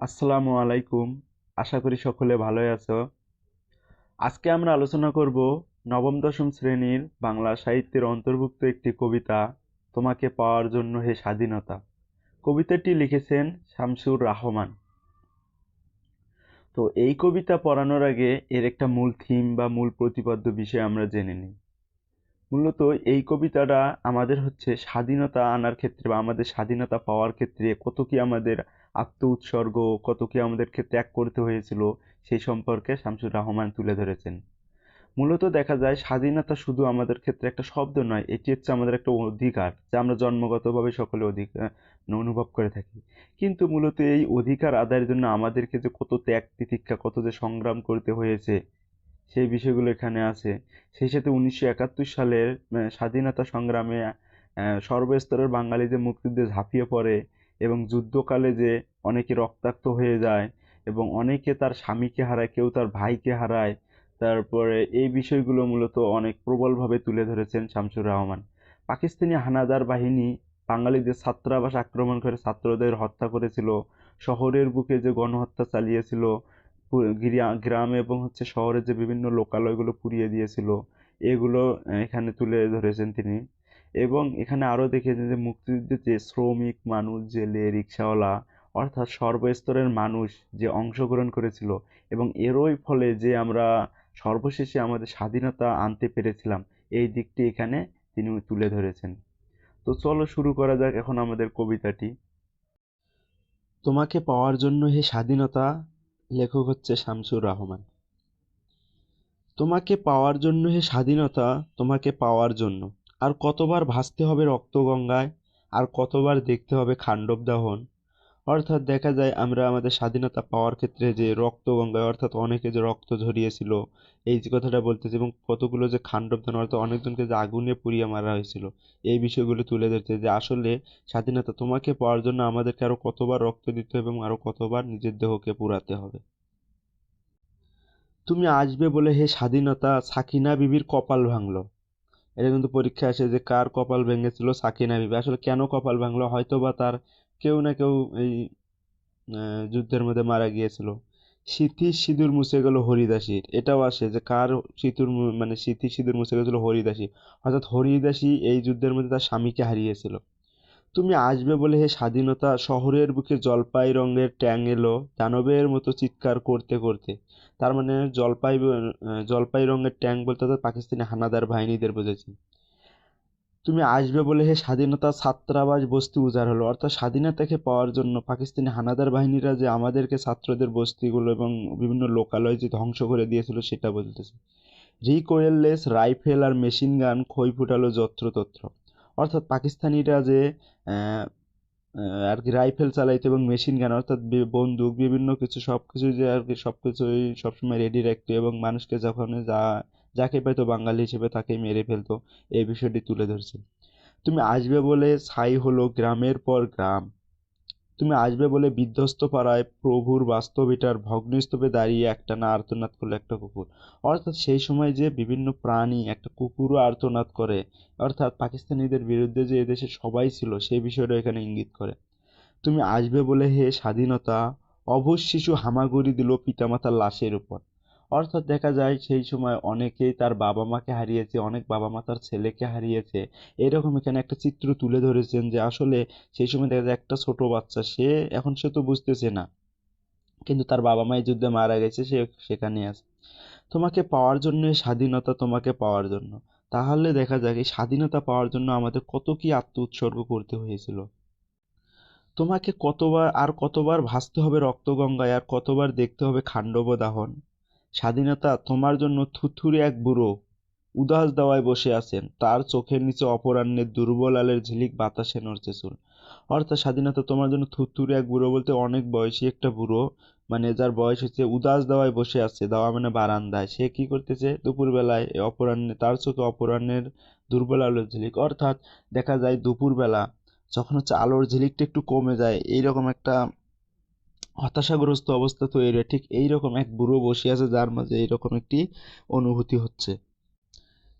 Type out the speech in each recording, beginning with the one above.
আসসালামু আলাইকুম। আশা করি সকলে ভালোই আছো। আজকে আমরা আলোচনা করব নবম, দশম শ্রেণির বাংলা সাহিত্যের অন্তর্ভুক্ত একটি কবিতা, তোমাকে পাওয়ার জন্য হে স্বাধীনতা। কবিতাটি লিখেছেন শামসুর রহমান। তো এই কবিতা পড়ানোর আগে এর একটা মূল থিম বা মূল প্রতিপাদ্য বিষয় আমরা জেনে নিই। মূলত এই কবিতাটা আমাদের হচ্ছে স্বাধীনতা আনার ক্ষেত্রে বা আমাদের স্বাধীনতা পাওয়ার ক্ষেত্রে কত কি আমাদের আত্ম উৎসর্গ, কত কি আমাদেরকে ত্যাগ করতে হয়েছিল সেই সম্পর্কে শামসুর রহমান তুলে ধরেছেন। মূলত দেখা যায় স্বাধীনতা শুধু আমাদের ক্ষেত্রে একটা শব্দ নয়, এটি হচ্ছে আমাদের একটা অধিকার, যা আমরা জন্মগতভাবে সকলে অধিকার অনুভব করে থাকি। কিন্তু মূলত এই অধিকার আদায়ের জন্য আমাদেরকে যে কত ত্যাগ তিতিক্ষা কত যে সংগ্রাম করতে হয়েছে সেই বিষয়গুলো এখানে আছে। সেই সাথে উনিশশো একাত্তর সালের স্বাধীনতা সংগ্রামে সর্বস্তরের বাঙালি যে মুক্তিযুদ্ধে ঝাঁপিয়ে পড়ে এবং যুদ্ধকালে যে অনেকে রক্তাক্ত হয়ে যায় এবং অনেকে তার স্বামীকে হারায়, কেউ তার ভাইকে হারায়, তারপরে এই বিষয়গুলো মূলত অনেক প্রবলভাবে তুলে ধরেছেন শামসুর রহমান। পাকিস্তানি হানাদার বাহিনী বাঙালিদের ছাত্রাবাস আক্রমণ করে ছাত্রদের হত্যা করেছিল, শহরের বুকে যে গণহত্যা চালিয়েছিল গ্রাম এবং হচ্ছে শহরের যে বিভিন্ন লোকালয়গুলো পুড়িয়ে দিয়েছিল, এগুলো এখানে তুলে ধরেছেন তিনি। এবং এখানে আরও দেখেছেন যে মুক্তিযুদ্ধে যে শ্রমিক মানুষ জেলে রিক্সাওয়ালা, অর্থাৎ সর্বস্তরের মানুষ যে অংশগ্রহণ করেছিল এবং এরই ফলে যে আমরা সর্বশেষে আমাদের স্বাধীনতা আনতে পেরেছিলাম, এই দিকটি এখানে তিনি তুলে ধরেছেন। তো চলো শুরু করা যাক এখন আমাদের কবিতাটি। তোমাকে পাওয়ার জন্য হে স্বাধীনতা লেখক হচ্ছে শামসুর রহমান। তোমাকে পাওয়ার জন্য হে স্বাধীনতা, তোমাকে পাওয়ার জন্য। আর কতবার ভাসতে হবে রক্তগঙ্গায়, আর কতবার দেখতে হবে খান্ডব দাহন অর্থাৎ দেখা যায় আমরা আমাদের স্বাধীনতা পাওয়ার ক্ষেত্রে যে রক্তগঙ্গায় অর্থাৎ অনেকে যে রক্ত ঝরিয়েছিল, এই যে কথাটা বলতেছে এবং কতগুলো যে খান্ডব দাহন অর্থাৎ অনেকজনকে যে আগুনে পুড়িয়ে মারা হয়েছিল, এই বিষয়গুলো তুলে ধরছে যে আসলে স্বাধীনতা তোমাকে পাওয়ার জন্য আমাদেরকে আরও কতবার রক্ত দিতে হবে এবং আরও কতবার নিজের দেহকে পুড়াতে হবে। তুমি আসবে বলে হে স্বাধীনতা, সাকিনা বিবির কপাল ভাঙলো। এটা কিন্তু পরীক্ষা আসে যে কার কপাল ভেঙেছিল, সাকিনা বিবি। আসলে কেন কপাল ভাঙলো? হয়তো বা তার কেউ না কেউ এই যুদ্ধের মধ্যে মারা গিয়েছিল। স্মৃতির সিঁদুর মুছে গেল হরিদাসীর। এটাও আসে যে কার সিঁদুর মানে স্মৃতির সিঁদুর মুছে গেছিল হরিদাসী। অর্থাৎ হরিদাসী এই যুদ্ধের মধ্যে তার স্বামীকে হারিয়েছিল। তুমি আসবে বলে হে স্বাধীনতা, শহরের বুকে জলপাই রঙের ট্যাং এলো, দানবের মতো চিৎকার করতে করতে। তার মানে জলপাই জলপাই রঙের ট্যাং বলতে পাকিস্তানি হানাদার বাহিনীদের বোঝাচ্ছে। তুমি আসবে বলে হে স্বাধীনতা ছাত্রাবাস বস্তি উজাড় হলো। অর্থাৎ স্বাধীনতাকে পাওয়ার জন্য পাকিস্তানি হানাদার বাহিনীরা যে আমাদেরকে ছাত্রদের বস্তিগুলো এবং বিভিন্ন লোকালয় যে ধ্বংস করে দিয়েছিল সেটা বলতেছে। রিকোয়েললেস রাইফেল আর মেশিন গান খই ফুটালো যত্রতত্র। অর্থাৎ পাকিস্তানিরা যে আর কি রাইফেল চালাইতো এবং মেশিন গান অর্থাৎ বন্দুক, বিভিন্ন কিছু সব কিছু যে আর কি সব কিছুই সবসময় রেডি রাখতো এবং মানুষকে যখন যা যাকে পাইতো বাঙালি হিসেবে তাকে মেরে ফেলতো, এই বিষয়টি তুলে ধরছে। তুমি আসবে বলে ছাই হলো গ্রামের পর গ্রাম। তুমি আসবে বলে বিধ্বস্ত পাড়ায় প্রভুর বাস্তবিটার ভগ্নস্তূপে দাঁড়িয়ে একটানা আর্তনাদ করল একটা কুকুর। অর্থাৎ সেই সময় যে বিভিন্ন প্রাণী একটা কুকুরও আর্তনাদ করে, অর্থাৎ পাকিস্তানিদের বিরুদ্ধে যে এদেশে সবাই ছিল সেই বিষয়টা এখানে ইঙ্গিত করে। তুমি আসবে বলে হে স্বাধীনতা অবশ শিশু হামাগুড়ি দিল পিতামাতার লাশের উপর। অর্থাৎ দেখা যায় সেই সময় অনেকেই তার বাবা মাকে হারিয়েছে, অনেক বাবা মা তার ছেলেকে হারিয়েছে। এরকম এখানে একটা চিত্র তুলে ধরেছেন যে আসলে সেই সময় দেখা যায় একটা ছোট বাচ্চা, সে, এখন সে তো বুঝতেছে না। কিন্তু তার বাবা মা এই যুদ্ধে মারা গেছে, সে সেখানে আছে। তোমাকে পাওয়ার জন্য স্বাধীনতা তোমাকে পাওয়ার জন্য। তাহলে দেখা যায় এই স্বাধীনতা পাওয়ার জন্য আমাদের কত কি আত্ম উৎসর্গ করতে হয়েছিল। তোমাকে কতবার, আর কতবার ভাসতে হবে রক্তগঙ্গায়, আর কতবার দেখতে হবে খান্ডব দাহন। স্বাধীনতা তোমার জন্য থুথুরে এক বুড়ো। উদাস দাওয়ায় বসে আছেন। তার চোখের নিচে অপরাহ্নের দুর্বল আলের ঝিলিক বাতাসে নড়ছে চুল। অর্থাৎ স্বাধীনতা তোমার জন্য থুথুরে এক বুড়ো বলতে অনেক বয়সী একটা বুড়ো মানে যার বয়স হচ্ছে উদাস দাওয়ায় বসে আছে। দাওয়া মানে বারান্দায়। সে কি করতেছে? দুপুরবেলায় অপরাহ্নে, তার চোখে অপরাহ্নের দুর্বল আলোর ঝিলিক। অর্থাৎ দেখা যায় দুপুরবেলা যখন হচ্ছে আলোর ঝিলিকটা একটু কমে যায়, এইরকম একটা হতাশাগ্রস্ত অবস্থা তৈরি। হয় ঠিক এইরকম এক বুড়ো বসে আছে যার মাঝে এইরকম একটি অনুভূতি হচ্ছে।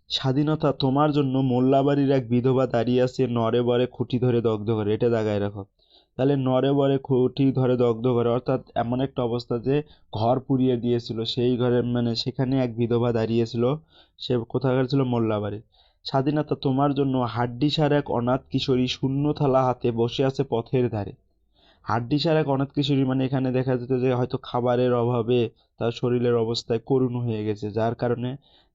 স্বাধীনতা তোমার জন্য মোল্লাবাড়ির এক বিধবা দাঁড়িয়ে আছে নরে বরে খুঁটি ধরে দগ্ধ করে। এটা দাগায় রাখো। তাহলে নরে বরে খুঁটি ধরে দগ্ধ করে। অর্থাৎ এমন একটা অবস্থা যে ঘর পুড়িয়ে দিয়েছিল। সেই ঘরে মানে সেখানে এক বিধবা দাঁড়িয়েছিল সে কোথাকার ছিল? মোল্লাবাড়ি। স্বাধীনতা তোমার জন্য হাড্ডিসার এক অনাথ কিশোরী শূন্য থালা হাতে বসে আছে পথের ধারে। হাড্ডিসার এক অনাথ কিশোরী মানে এখানে দেখা যেত যে হয়তো খাবারের অভাবে তার শরীরের অবস্থায় করুণ হয়ে গেছে, যার কারণে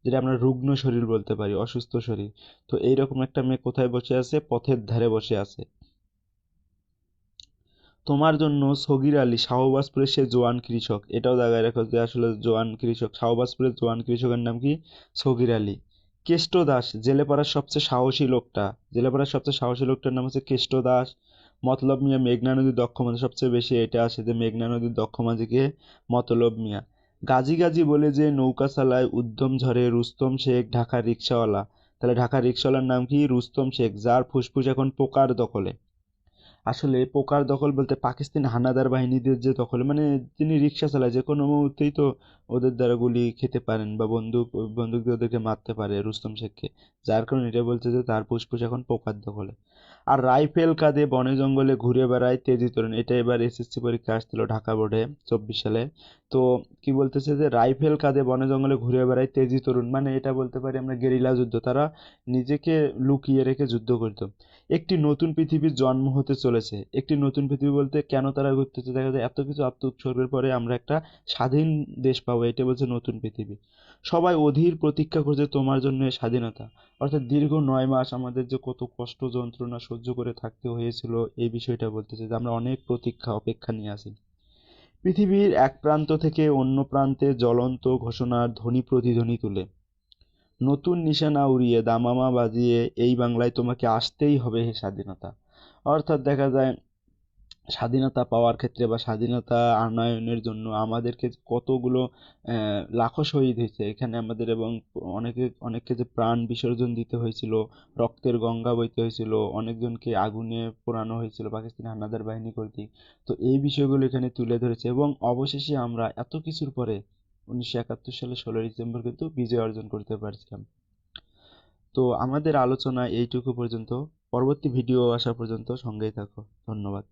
যেটা আমরা রুগ্ন শরীর বলতে পারি, অসুস্থ শরীর। তো এইরকম একটা মেয়ে কোথায় বসে আছে? পথের ধারে বসে আছে। তোমার জন্য সগির আলী, শাহবাজপুরের সে জোয়ান কৃষক। এটাও জায়গায় রাখো যে আসলে জোয়ান কৃষক, শাহবাজপুরের জোয়ান কৃষকের নাম কি? সগির আলী। কেষ্ট দাস জেলেপাড়ার সবচেয়ে সাহসী লোকটা। জেলেপাড়ার সবচেয়ে সাহসী লোকটার নাম হচ্ছে কেষ্ট দাস। মতলব মিয়া মেঘনা নদীর দক্ষ মাঝি সবচেয়ে বেশি এটা আসে যে মেঘনা নদীর দক্ষ মাঝিকে মতলব মিয়া। গাজী গাজী বলে যে নৌকা চালায় উদ্যম ঝরে রুস্তম শেখ ঢাকার রিক্সাওয়ালা। তাহলে ঢাকার রিক্সাওয়ালার নাম কি? রুস্তম শেখ, যার ফুসফুস এখন পোকার দখলে। আসলে পোকার দখল বলতে পাকিস্তান হানাদার বাহিনীদের যে দখল মানে তিনি রিক্সা চালায়, যে কোনো মুহূর্তেই তো ওদের দ্বারা গুলি খেতে পারেন বা বন্দুক বন্দুক দিয়ে ওদেরকে মারতে পারে রুস্তম শেখকে, যার কারণে এটা বলছে যে তার ফুসফুস এখন পোকার দখলে। আর রাইফেল কাঁধে বনে জঙ্গলে ঘুরে বেড়ায় তেজি তরুণ, এটা এবার এসএসসি পরীক্ষা আসছিল ঢাকা বোর্ডে, চব্বিশ সালে। তো কি বলতেছে যে, রাইফেল কাঁধে বনে জঙ্গলে ঘুরে বেড়ায় তেজি তরুণ। মানে এটা বলতে পারি আমরা গেরিলা যুদ্ধ। তারা নিজেকে লুকিয়ে রেখে যুদ্ধ করত। একটি নতুন পৃথিবীর জন্ম হতে চলেছে। একটি নতুন পৃথিবী বলতে কেন তারা ঘুরতেছে? দেখা যায় এত কিছু আত্ম উৎসর্গের পরে আমরা একটা স্বাধীন দেশ পাবো। এটা বলছে নতুন পৃথিবী। সবাই অধীর প্রতীক্ষা করছে তোমার জন্য স্বাধীনতা। অর্থাৎ দীর্ঘ নয় মাস আমাদের যে কত কষ্ট, যন্ত্রণা সহ্য করে থাকতে হয়েছিল, এই বিষয়টা বলতেছে যে আমরা অনেক প্রতীক্ষা, অপেক্ষা নিয়ে আছি। পৃথিবীর এক প্রান্ত থেকে অন্য প্রান্তে জ্বলন্ত ঘোষণার ধ্বনি প্রতিধ্বনি তুলে। নতুন নিশানা উড়িয়ে দামামা বাজিয়ে এই বাংলায় তোমাকে আসতেই হবে হে স্বাধীনতা। অর্থাৎ দেখা যায় স্বাধীনতা পাওয়ার ক্ষেত্রে বা স্বাধীনতা আনয়নের জন্য আমাদেরকে কতগুলো লাখো শহীদ হয়েছে। এখানে আমাদের এবং অনেকে, অনেককে যে প্রাণ বিসর্জন দিতে হয়েছিল, রক্তের গঙ্গা বইতে হয়েছিল, অনেকজনকে আগুনে পোড়ানো হয়েছিল পাকিস্তানি হানাদার বাহিনী কর্তৃক। তো এই বিষয়গুলো এখানে তুলে ধরেছে এবং অবশেষে আমরা এত কিছুর পরে উনিশশো একাত্তর সালে ষোলোই ডিসেম্বর কিন্তু বিজয় অর্জন করতে পারছিলাম। তো আমাদের আলোচনা এইটুকু পর্যন্ত। পরবর্তী ভিডিও আসা পর্যন্ত সঙ্গেই থাকো। ধন্যবাদ।